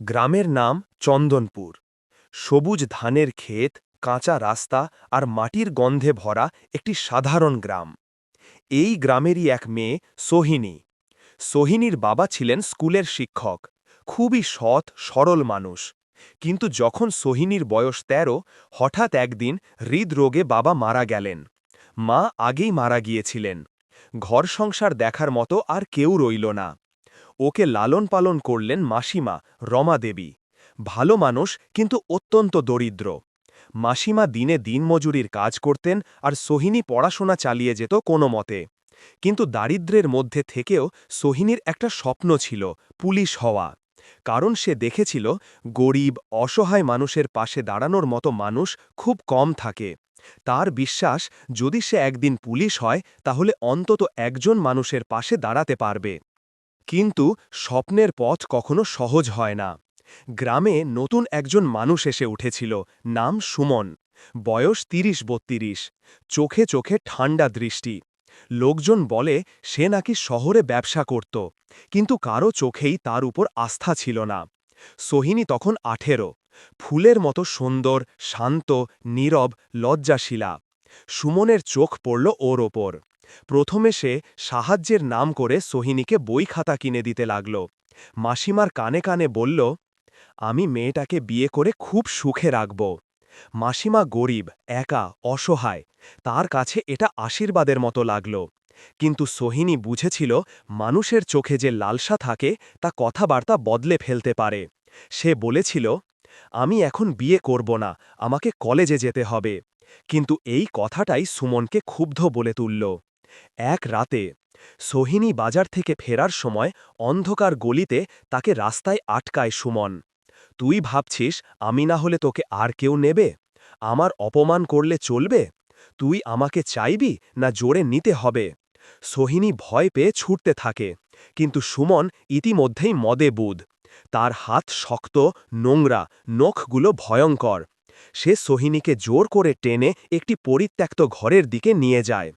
গ্রামের নাম চন্দনপুর। সবুজ ধানের ক্ষেত, কাঁচা রাস্তা আর মাটির গন্ধে ভরা একটি সাধারণ গ্রাম। এই গ্রামেরই এক মেয়ে সোহিনী। সোহিনীর বাবা ছিলেন স্কুলের শিক্ষক। খুবই সৎ, সরল মানুষ। কিন্তু যখন সোহিনীর বয়স ১৩ হঠাৎ একদিন হৃদরোগে বাবা মারা গেলেন। মা আগেই মারা গিয়েছিলেন। ঘর সংসার দেখার মতো আর কেউ রইল না। ওকে লালন পালন করলেন মাসিমা, রমা দেবী। ভালো মানুষ, কিন্তু অত্যন্ত দরিদ্র। মাসিমা দিনে দিনমজুরির কাজ করতেন আর সোহিনী পড়াশোনা চালিয়ে যেত কোনো মতে। কিন্তু দারিদ্র্যের মধ্যে থেকেও সোহিনীর একটা স্বপ্ন ছিল, পুলিশ হওয়া। কারণ সে দেখেছিল, গরিব, অসহায় মানুষের পাশে দাঁড়ানোর মতো মানুষ খুব কম থাকে। তার বিশ্বাস, যদি সে একদিন পুলিশ হয়, তাহলে অন্তত একজন মানুষের পাশে দাঁড়াতে পারবে। কিন্তু স্বপ্নের পথ কখনো সহজ হয় না। গ্রামে নতুন একজন মানুষ এসে উঠেছিল, নাম সুমন। বয়স তিরিশ বত্রিশ। চোখে চোখে ঠান্ডা দৃষ্টি। লোকজন বলে, সে নাকি শহরে ব্যবসা করত। কিন্তু কারও চোখেই তার উপর আস্থা ছিল না। সোহিনী তখন আঠেরো। ফুলের মতো সুন্দর, শান্ত, নীরব, লজ্জাশীলা। সুমনের চোখ পড়ল ওর ওপর। প্রথমে সে সাহায্যের নাম করে সোহিনীকে বই খাতা কিনে দিতে লাগল। মাসিমার কানে কানে বলল, আমি মেয়েটাকে বিয়ে করে খুব সুখে রাখব। মাসিমা গরিব, একা, অসহায়। তার কাছে এটা আশীর্বাদের মতো লাগল। কিন্তু সোহিনী বুঝেছিল মানুষের চোখে যে লালসা থাকে, তা কথাবার্তা বদলে ফেলতে পারে। সে বলেছিল, আমি এখন বিয়ে করব না, আমাকে কলেজে যেতে হবে। কিন্তু এই কথাটাই সুমনকে ক্ষুব্ধ বলে তুলল। এক রাতে সোহিনী বাজার থেকে ফেরার সময় অন্ধকার গলিতে তাকে রাস্তায় আটকায় সুমন। তুই ভাবছিস আমি না হলে তোকে আর কেউ নেবে? আমার অপমান করলে চলবে? তুই আমাকে চাইবি না জোরে নিতে হবে? সোহিনী ভয় পেয়ে ছুটতে থাকে, কিন্তু সুমন ইতিমধ্যেই মদে বুধ। তার হাত শক্ত, নোংরা, নখগুলো ভয়ঙ্কর। সে সোহিনীকে জোর করে টেনে একটি পরিত্যক্ত ঘরের দিকে নিয়ে যায়।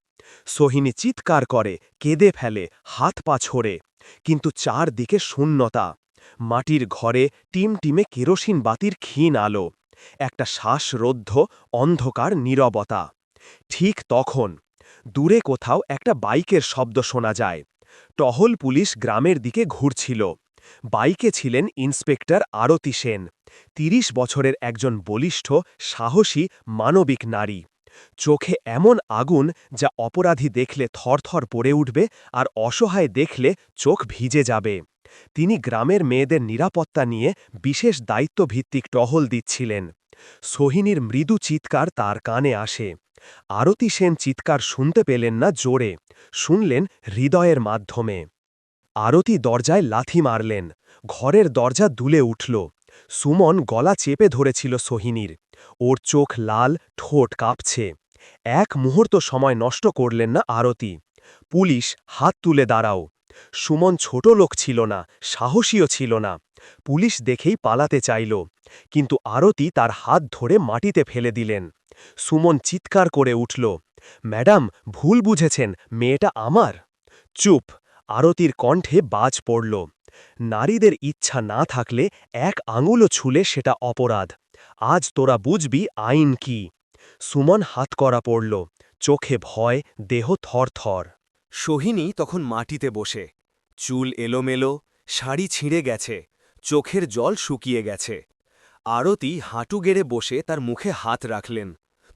সোহিনী চিৎকার করে, কেঁদে ফেলে, হাত পা ছোড়ে, কিন্তু চারদিকে শূন্যতা। মাটির ঘরে টিম টিমে কেরোসিন বাতির ক্ষীণ আলো, একটা শ্বাসরোদ্ধ, অন্ধকার নীরবতা। ঠিক তখন, দূরে কোথাও একটা বাইকের শব্দ শোনা যায়। টহল পুলিশ গ্রামের দিকে ঘুরছিল। বাইকে ছিলেন ইন্সপেক্টর আরতি সেন, তিরিশ বছরের একজন বলিষ্ঠ, সাহসী, মানবিক নারী। চোখে এমন আগুন যা অপরাধী দেখলে থরথর পড়ে উঠবে আর অসহায় দেখলে চোখ ভিজে যাবে। তিনি গ্রামের মেয়েদের নিরাপত্তা নিয়ে বিশেষ দায়িত্বভিত্তিক টহল দিচ্ছিলেন। সোহিনীর মৃদু চিৎকার তার কানে আসে। আরতি সেন চিৎকার শুনতে পেলেন না জোরে, শুনলেন হৃদয়ের মাধ্যমে। আরতি দরজায় লাথি মারলেন, ঘরের দরজা দুলে উঠল। সুমন গলা চেপে ধরেছিল সোহিনীর। ওর চোখ লাল, ঠোঁট কাঁপছে। এক মুহূর্ত সময় নষ্ট করলেন না আরতি। পুলিশ হাত তুলে দাঁড়াও। সুমন ছোট লোক ছিল না, সাহসীও ছিল না। পুলিশ দেখেই পালাতে চাইল, কিন্তু আরতি তার হাত ধরে মাটিতে ফেলে দিলেন। সুমন চিৎকার করে উঠল, ম্যাডাম, ভুল বুঝেছেন, মেয়েটা আমার? চুপ, আরতির কণ্ঠে বাজ পড়ল। নারীদের ইচ্ছা না থাকলে এক আঙুলও ছুলে সেটা অপরাধ। আজ তোরা বুঝবি আইন কি। সুমন হাত করা পড়ল, চোখে ভয়, দেহ থরথর। সোহিনী তখন মাটিতে বসে, চুল এলোমেলো, শাড়ি ছিঁড়ে গেছে, চোখের জল শুকিয়ে গেছে। আরতি হাঁটু গেড়ে বসে তার মুখে হাত রাখলেন,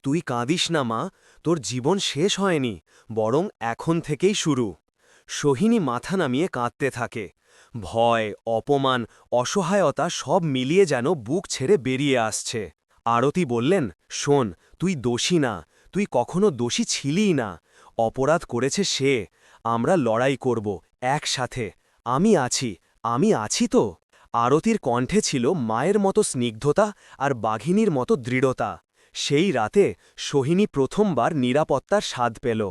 তুই কাঁদিস না মা, তোর জীবন শেষ হয়নি, বরং এখন থেকেই শুরু। সোহিনী মাথা নামিয়ে কাঁদতে থাকে ভয়, অপমান, অসহায়তা সব মিলিয়ে যেন বুক ছেড়ে বেরিয়ে আসছে। আরতি বললেন, শোন, তুই দোষী না, তুই কখনো দোষী ছিলিই না। অপরাধ করেছে সে, আমরা লড়াই করব, একসাথে। আমি আছি আমি আছি তো। আরতির কণ্ঠে ছিল মায়ের মতো স্নিগ্ধতা আর বাঘিনীর মতো দৃঢ়তা। সেই রাতে সোহিনী প্রথমবার নিরাপত্তার স্বাদ পেল।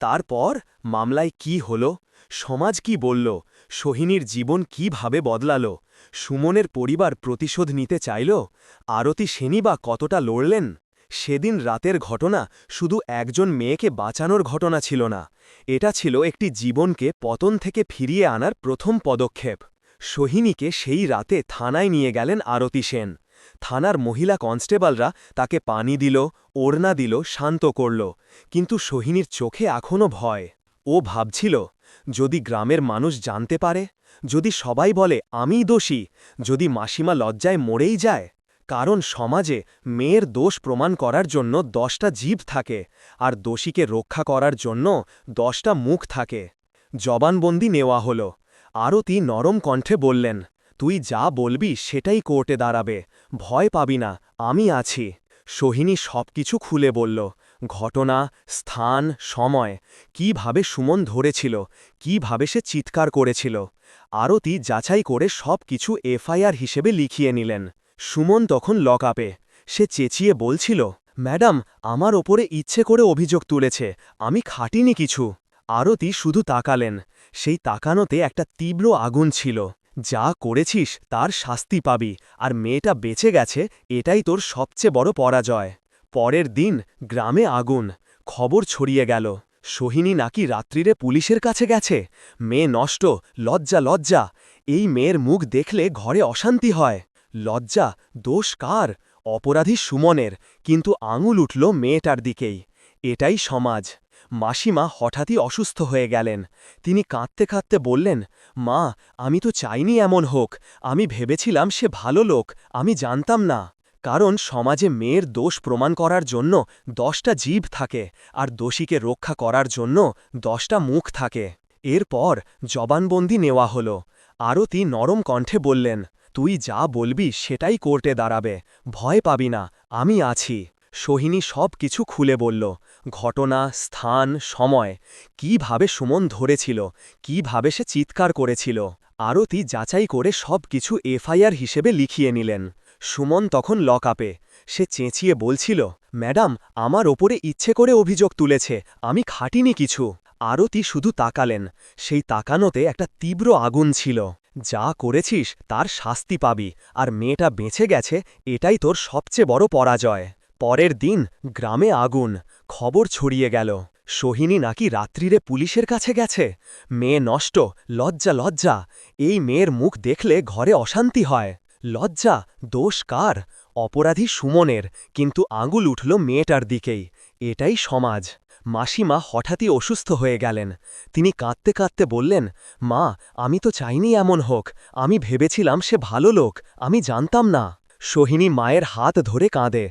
তারপর মামলায় কি হল? সমাজ কি বলল? সোহিনীর জীবন কীভাবে বদলাল? সুমনের পরিবার প্রতিশোধ নিতে চাইল? আরতি সেনী বা কতটা লড়লেন? সেদিন রাতের ঘটনা শুধু একজন মেয়েকে বাঁচানোর ঘটনা ছিল না। এটা ছিল একটি জীবনকে পতন থেকে ফিরিয়ে আনার প্রথম পদক্ষেপ। সোহিনীকে সেই রাতে থানায় নিয়ে গেলেন আরতি সেন। থানার মহিলা কনস্টেবলরা তাকে পানি দিল, ওড়না দিল, শান্ত করল, কিন্তু সোহিনীর চোখে এখনও ভয়। ও ভাবছিল, যদি গ্রামের মানুষ জানতে পারে, যদি সবাই বলে, আমিই দোষী যদি মাসিমা লজ্জায় মরেই যায়, কারণ সমাজে মেয়ের দোষ প্রমাণ করার জন্য দশটা জীব থাকে, আর দোষীকে রক্ষা করার জন্য দশটা মুখ থাকে। জবানবন্দি নেওয়া হল। আরতি নরম কণ্ঠে বললেন তুই যা বলবি সেটাই কোর্টে দাঁড়াবে। ভয় পাবি না, আমি আছি। সোহিনী সব কিছু খুলে বলল, ঘটনা, স্থান, সময়, কীভাবে সুমন ধরেছিল, কীভাবে সে চিৎকার করেছিল। আরতি যাচাই করে সব কিছু এফআইআর হিসেবে লিখিয়ে নিলেন। সুমন তখন লকআপে সে চেঁচিয়ে বলছিল, ম্যাডাম, আমার ওপরে ইচ্ছে করে অভিযোগ তুলেছে, আমি খাটিনি কিছু। আরতি শুধু তাকালেন। সেই তাকানোতে একটা তীব্র আগুন ছিল। যা করেছিস তার শাস্তি পাবি, আর মেয়েটা বেঁচে গেছে, এটাই তোর সবচেয়ে বড় পরাজয়। পরের দিন গ্রামে আগুন, খবর ছড়িয়ে গেল। সোহিনী নাকি রাত্রিরে পুলিশের কাছে গেছে? মেয়ে নষ্ট, লজ্জা লজ্জা। এই মেয়ের মুখ দেখলে ঘরে অশান্তি হয়। লজ্জা, দোষ কার? অপরাধী সুমনের, কিন্তু আঙুল উঠল মেয়েটার দিকেই। এটাই সমাজ। মাসিমা হঠাৎই অসুস্থ হয়ে গেলেন। তিনি কাঁদতে কাঁদতে বললেন, মা, আমি তো চাইনি এমন হোক। আমি ভেবেছিলাম সে ভালো লোক, আমি জানতাম না। কারণ সমাজে মেয়ের দোষ প্রমাণ করার জন্য দশটা জীব থাকে, আর দোষীকে রক্ষা করার জন্য দশটা মুখ থাকে। এরপর জবানবন্দি নেওয়া হল। আরতি নরম কণ্ঠে বললেন, তুই যা বলবি সেটাই কোর্টে দাঁড়াবে। ভয় পাবি না, আমি আছি। সোহিনী সব কিছু খুলে বলল, ঘটনা, স্থান, সময়, কীভাবে সুমন ধরেছিল, কীভাবে সে চিৎকার করেছিল, আরতি যাচাই করে সব কিছু এফআইআর হিসেবে লিখিয়ে নিলেন। সুমন তখন লকআপে, সে চেঁচিয়ে বলছিল, ম্যাডাম, আমার ওপরে ইচ্ছে করে অভিযোগ তুলেছে, আমি খাটিনি কিছু। আরতি শুধু তাকালেন, সেই তাকানোতে একটা তীব্র আগুন ছিল। যা করেছিস, তার শাস্তি পাবি, আর মেয়েটা বেঁচে গেছে, এটাই তোর সবচেয়ে বড় পরাজয়। পরের দিন গ্রামে আগুন, খবর ছড়িয়ে গেল। সোহিনী নাকি রাত্রিরে পুলিশের কাছে গেছে? মেয়ে নষ্ট, লজ্জা লজ্জা। এই মেয়ের মুখ দেখলে ঘরে অশান্তি হয়। লজ্জা, দোষ কার? অপরাধী সুমনের, কিন্তু আঙুল উঠল মেয়েটার দিকেই। এটাই সমাজ। মাসিমা হঠাৎই অসুস্থ হয়ে গেলেন। তিনি কাঁদতে কাঁদতে বললেন, মা, আমি তো চাইনি এমন হোক। আমি ভেবেছিলাম সে ভালো লোক। আমি জানতাম না। সোহিনী মায়ের হাত ধরে কাঁদে।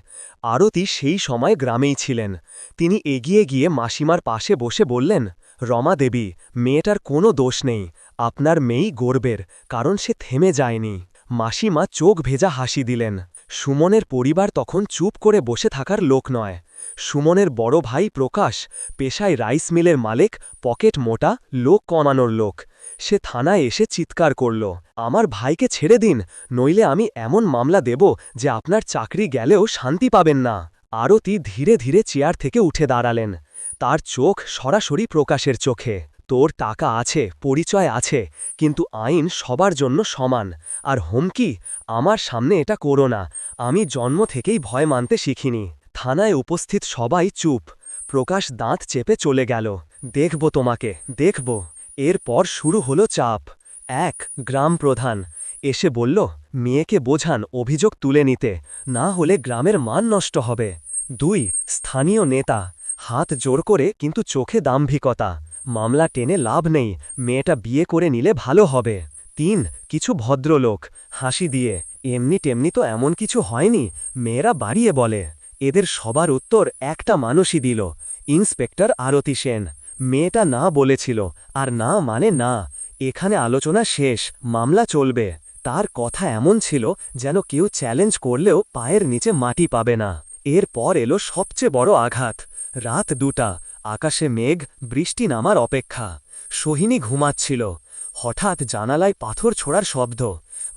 আরতি সেই সময় গ্রামেই ছিলেন। তিনি এগিয়ে গিয়ে মাসিমার পাশে বসে বললেন, রমা দেবী, মেয়েটার কোনো দোষ নেই। আপনার মেয়েই গর্বের, কারণ সে থেমে যায়নি। মাসিমা চোখ ভেজা হাসি দিলেন। সুমনের পরিবার তখন চুপ করে বসে থাকার লোক নয়। সুমনের বড় ভাই প্রকাশ, পেশায় রাইস মিলের মালিক, পকেট মোটা, লোক কমানোর লোক। সে থানায় এসে চিৎকার করল, আমার ভাইকে ছেড়ে দিন, নইলে আমি এমন মামলা দেব যে আপনার চাকরি গেলেও শান্তি পাবেন না। আরতি ধীরে ধীরে চেয়ার থেকে উঠে দাঁড়ালেন। তার চোখ সরাসরি প্রকাশের চোখে। তোর টাকা আছে, পরিচয় আছে, কিন্তু আইন সবার জন্য সমান। আর হুমকি, আমার সামনে এটা করো না। আমি জন্ম থেকেই ভয় মানতে শিখিনি। থানায় উপস্থিত সবাই চুপ। প্রকাশ দাঁত চেপে চলে গেল। দেখব তোমাকে, দেখব। এরপর শুরু হলো চাপ। এক গ্রাম প্রধান এসে বলল, মেয়েকে বোঝান, অভিযোগ তুলে নিতে। না হলে গ্রামের মান নষ্ট হবে। দুই, স্থানীয় নেতা। হাত জোর করে, কিন্তু চোখে দাম্ভিকতা। মামলা টেনে লাভ নেই। মেয়েটা বিয়ে করে নিলে ভালো হবে। তিন, কিছু ভদ্রলোক। হাসি দিয়ে। এমনি টেমনি তো এমন কিছু হয়নি। মেয়েরা বাড়িয়ে বলে। এদের সবার উত্তর একটা মানুষই দিল। ইন্সপেক্টর আরতি সেন। মেয়েটা না বলেছিল, আর না মানে না। এখানে আলোচনা শেষ, মামলা চলবে। তার কথা এমন ছিল যেন কেউ চ্যালেঞ্জ করলেও পায়ের নিচে মাটি পাবে না। এরপর এলো সবচেয়ে বড় আঘাত। রাত দুটা, আকাশে মেঘ, বৃষ্টি নামার অপেক্ষা। সোহিনী ঘুমাচ্ছিল। হঠাৎ জানালায় পাথর ছোড়ার শব্দ।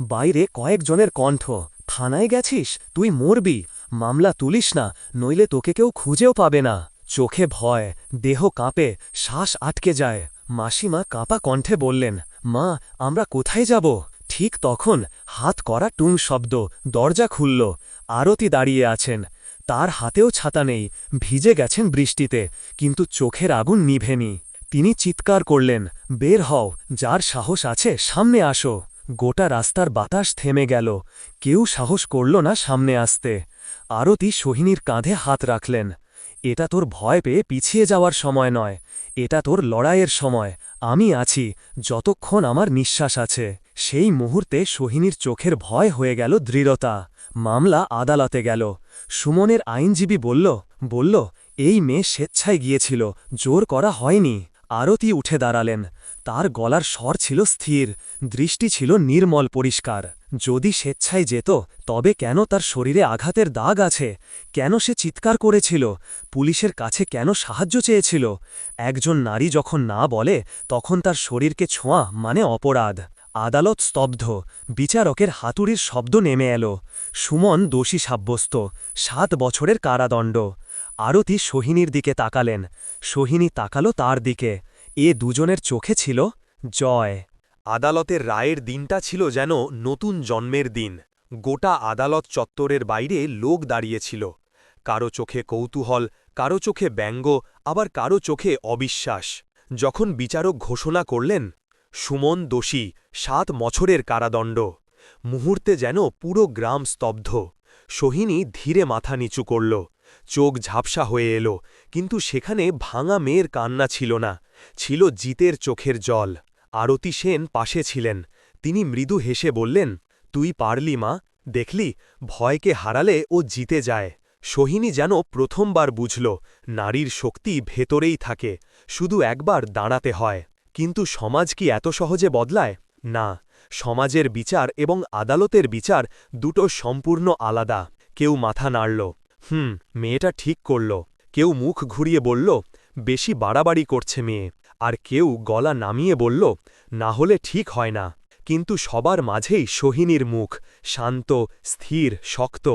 বাইরে কয়েকজনের কণ্ঠ, থানায় গেছিস? তুই মরবি? মামলা তুলিস না, নইলে তোকে কেউ খুঁজেও পাবে না। চোখে ভয়, দেহ কাঁপে, শ্বাস আটকে যায়। মাসিমা কাঁপা কণ্ঠে বললেন, মা, আমরা কোথায় যাব? ঠিক তখন হাত করা টুং শব্দ দরজা খুলল, আরতি দাঁড়িয়ে আছেন। তার হাতেও ছাতা নেই, ভিজে গেছেন বৃষ্টিতে, কিন্তু চোখের আগুন নিভেনি। তিনি চিৎকার করলেন, বের হও, যার সাহস আছে সামনে আসো। গোটা রাস্তার বাতাস থেমে গেল, কেউ সাহস করল না সামনে আসতে। আরতি সোহিনীর কাঁধে হাত রাখলেন। এটা তোর ভয় পেয়ে পিছিয়ে যাওয়ার সময় নয়। এটা তোর লড়াইয়ের সময়। আমি আছি, যতক্ষণ আমার নিঃশ্বাস আছে। সেই মুহূর্তে সোহিনীর চোখের ভয় হয়ে গেল দৃঢ়তা। মামলা আদালতে গেল। সুমনের আইনজীবী বলল বলল, এই মেয়ে স্বেচ্ছায় গিয়েছিল। জোর করা হয়নি। আরতি উঠে দাঁড়ালেন। তার গলার স্বর ছিল স্থির। দৃষ্টি ছিল নির্মল পরিষ্কার। যদি স্বেচ্ছায় যেত, তবে কেন তার শরীরে আঘাতের দাগ আছে? কেন সে চিৎকার করেছিল? পুলিশের কাছে কেন সাহায্য চেয়েছিল? একজন নারী যখন না বলে, তখন তার শরীরকে ছোঁয়া মানে অপরাধ। আদালত স্তব্ধ। বিচারকের হাতুড়ির শব্দ নেমে এলো। সুমন দোষী সাব্যস্ত। সাত বছরের কারাদণ্ড। আরতি সোহিনীর দিকে তাকালেন। সোহিনী তাকালো তার দিকে। এ দুজনের চোখে ছিল জয়। আদালতের রায়ের দিনটা ছিল যেন নতুন জন্মের দিন। গোটা আদালত চত্বরের বাইরে লোক দাঁড়িয়েছিল। কারও চোখে কৌতূহল, কারও চোখে ব্যঙ্গ, আবার কারও চোখে অবিশ্বাস। যখন বিচারক ঘোষণা করলেন, সুমন দোষী, সাত বছরের কারাদণ্ড। মুহূর্তে যেন পুরো গ্রাম স্তব্ধ। সোহিনী ধীরে মাথা নিচু করল। চোখ ঝাপসা হয়ে এলো, কিন্তু সেখানে ভাঙা মেয়ের কান্না ছিল না। ছিল জিতের চোখের জল। আরতি সেন পাশে ছিলেন। তিনি মৃদু হেসে বললেন, তুই পারলি মা, দেখলি, ভয়কে হারালে ও জিতে যায়। সোহিনী যেন প্রথমবার বুঝল, নারীর শক্তি ভেতরেই থাকে, শুধু একবার দাঁড়াতে হয়। কিন্তু সমাজ কি এত সহজে বদলায়? না, সমাজের বিচার এবং আদালতের বিচার দুটো সম্পূর্ণ আলাদা। কেউ মাথা নাড়ল, হুম, মেয়েটা ঠিক করল। কেউ মুখ ঘুরিয়ে বলল, বেশি বাড়াবাড়ি করছে মেয়ে। আর কেউ গলা নামিয়ে বলল, না হলে ঠিক হয় না। কিন্তু সবার মাঝেই সোহিনীর মুখ শান্ত, স্থির, শক্ত।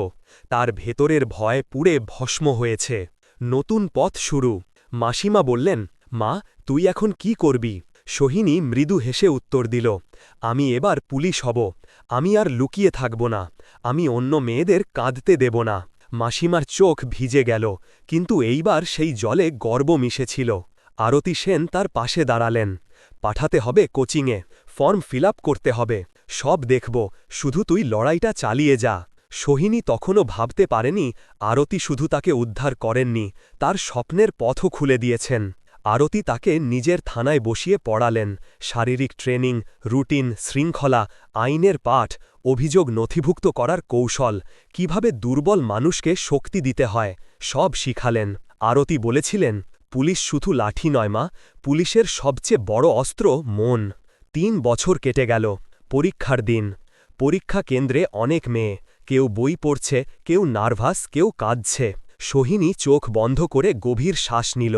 তার ভেতরের ভয় পুড়ে ভস্ম হয়েছে। নতুন পথ শুরু। মাসিমা বললেন, মা, তুই এখন কি করবি? সোহিনী মৃদু হেসে উত্তর দিল, আমি এবার পুলিশ হব। আমি আর লুকিয়ে থাকব না। আমি অন্য মেয়েদের কাঁদতে দেব না। মাসিমার চোখ ভিজে গেল, কিন্তু এইবার সেই জলে গর্ব মিশেছিল। আরতি সেন তার পাশে দাঁড়ালেন। পাঠাতে হবে কোচিংয়ে, ফর্ম ফিল করতে হবে। সব দেখব, শুধু তুই লড়াইটা চালিয়ে যা। সোহিনী তখনও ভাবতে পারেনি, আরতি শুধু তাকে উদ্ধার করেননি, তার স্বপ্নের পথও খুলে দিয়েছেন। আরতি তাকে নিজের থানায় বসিয়ে পড়ালেন। শারীরিক ট্রেনিং, রুটিন, শৃঙ্খলা, আইনের পাঠ, অভিযোগ নথিভুক্ত করার কৌশল, কীভাবে দুর্বল মানুষকে শক্তি দিতে হয়, সব শিখালেন। আরতি বলেছিলেন পুলিশ শুধু লাঠি নয়, মা। পুলিশের সবচেয়ে বড় অস্ত্র মন। তিন বছর কেটে গেল। পরীক্ষার দিন। পরীক্ষা কেন্দ্রে অনেক মেয়ে। কেউ বই পড়ছে, কেউ নার্ভাস, কেউ কাঁদছে। সোহিনী চোখ বন্ধ করে গভীর শ্বাস নিল।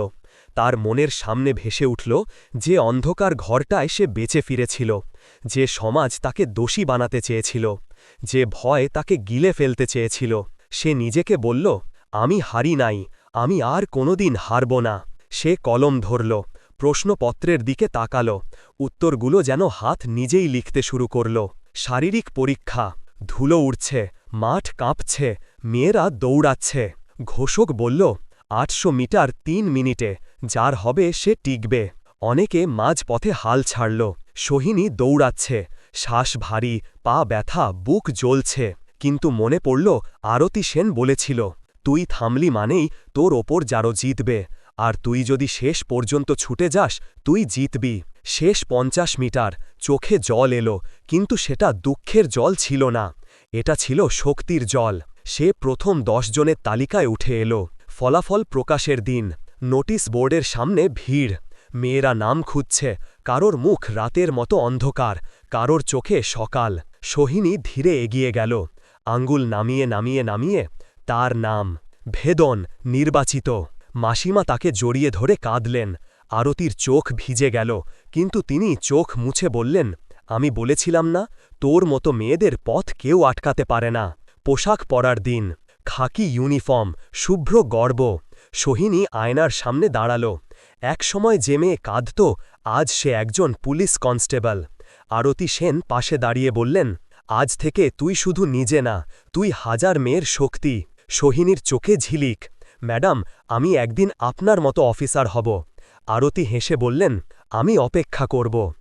তার মনের সামনে ভেসে উঠল যে অন্ধকার ঘরটায় সে বেঁচে ফিরেছিল, যে সমাজ তাকে দোষী বানাতে চেয়েছিল, যে ভয় তাকে গিলে ফেলতে চেয়েছিল। সে নিজেকে বলল, আমি হারি নাই। আমি আর কোনোদিন হারব না। সে কলম ধরল, প্রশ্নপত্রের দিকে তাকাল, উত্তরগুলো যেন হাত নিজেই লিখতে শুরু করল। শারীরিক পরীক্ষা, ধুলো উড়ছে, মাঠ কাঁপছে, মেয়েরা দৌড়াচ্ছে। ঘোষক বলল, আটশো মিটার তিন মিনিটে, যার হবে সে টিকবে। অনেকে মাঝপথে হাল ছাড়ল, সোহিনী দৌড়াচ্ছে, শ্বাস ভারী, পা ব্যথা, বুক জ্বলছে। কিন্তু মনে পড়ল, আরতি সেন বলেছিল তুই থামলি মানেই তোর ওপর যারো জিতবে। আর তুই যদি শেষ পর্যন্ত ছুটে যাস, তুই জিতবি। শেষ পঞ্চাশ মিটার, চোখে জল এলো, কিন্তু সেটা দুঃখের জল ছিল না। এটা ছিল শক্তির জল। সে প্রথম দশ জনের তালিকায় উঠে এলো। ফলাফল প্রকাশের দিন। নোটিশ বোর্ডের সামনে ভিড়। মেয়েরা নাম খুঁজছে। কারোর মুখ রাতের মতো অন্ধকার। কারোর চোখে সকাল। সোহিনী ধীরে এগিয়ে গেল। আঙ্গুল নামিয়ে নামিয়ে নামিয়ে তার নাম ভেদন নির্বাচিত। মাসিমা তাকে জড়িয়ে ধরে কাঁদলেন। আরতির চোখ ভিজে গেল, কিন্তু তিনি চোখ মুছে বললেন, আমি বলেছিলাম না, তোর মতো মেয়েদের পথ কেউ আটকাতে পারে না। পোশাক পরার দিন, খাকি ইউনিফর্ম, শুভ্র গর্ব, সোহিনী আয়নার সামনে দাঁড়াল। একসময় যে মেয়ে কাঁদত, আজ সে একজন পুলিশ কনস্টেবল। আরতি সেন পাশে দাঁড়িয়ে বললেন, আজ থেকে তুই শুধু নিজে না, তুই হাজার মেয়ের শক্তি। সোহিনীর চোখে ঝিলিক। ম্যাডাম, আমি একদিন আপনার মতো অফিসার হব। আরতি হেসে বললেন, আমি অপেক্ষা করব।